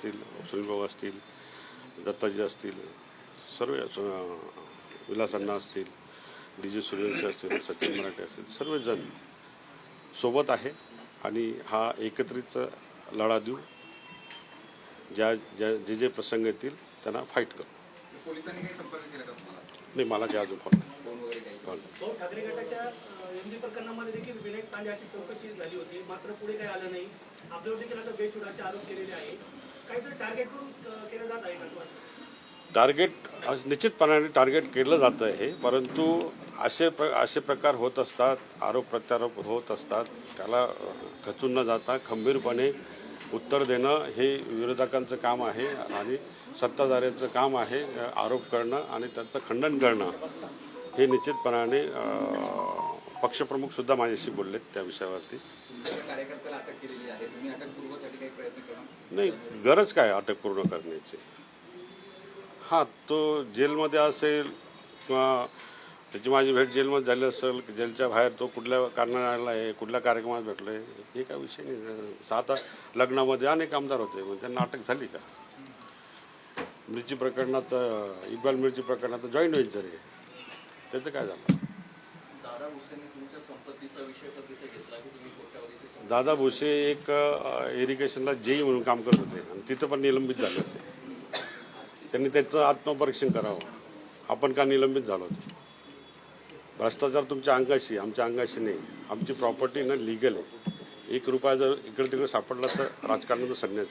असतील सुनीलभाऊ असतील दत्ताजी असतील सर्व अं, विलास अण्णा असतील डी जी सूर्यवंशी असतील सचिन मराठे असतील सर्वजण सोबत आहे आणि हा एकत्रित लढा देऊ ज्या ज्या जे जे प्रसंग येतील त्यांना फाईट करू. पोलिसांनी काही संपर्क केला का तुम्हाला? नाही मला काय अजून फोन नाही. टार्गेट निश्चितपणाने टार्गेट केलं जातं आहे परंतु असे प्र असे प्रकार होत असतात आरोप प्रत्यारोप होत असतात त्याला खचून न जाता खंबीरपणे उत्तर देणं हे विरोधकांचं काम आहे आणि सत्ताधाऱ्यांचं काम आहे आरोप करणं आणि त्याचं खंडन करणं हे निश्चितपणाने अं, पक्षप्रमुखसुद्धा माझ्याशी बोललेत त्या विषयावरती. नाही गरज काय अटक पूर्ण करण्याची? हां तो जेलमध्ये असेल किंवा त्याची माझी भेट जेलमध्ये झाली असेल जेलच्या बाहेर तो कुठल्या कारणाने आला आहे कुठल्या कार्यक्रमात भेटलो आहे हे काय विषय नाही. आता लग्नामध्ये अनेक आमदार होते मग त्यांना अटक झाली का? मिरची प्रकरणात इक्बाल मिरची प्रकरणात जॉईंट व्हेंचर आहे. त्याचं काय झालं? दादा भुसे एक इरिगेशनला जेई म्हणून काम करत होते आणि तिथं पण निलंबित झाले होते. त्यांनी त्याचं आत्मपरीक्षण करावं. आपण का निलंबित झालो होतो? भ्रष्टाचार तुमच्या अंगाशी आमच्या अंगाशी नाही. आमची प्रॉपर्टी ना लिगल आहे. एक रुपया जर इकडे तिकडे सापडला तर राजकारणाचं संन्यास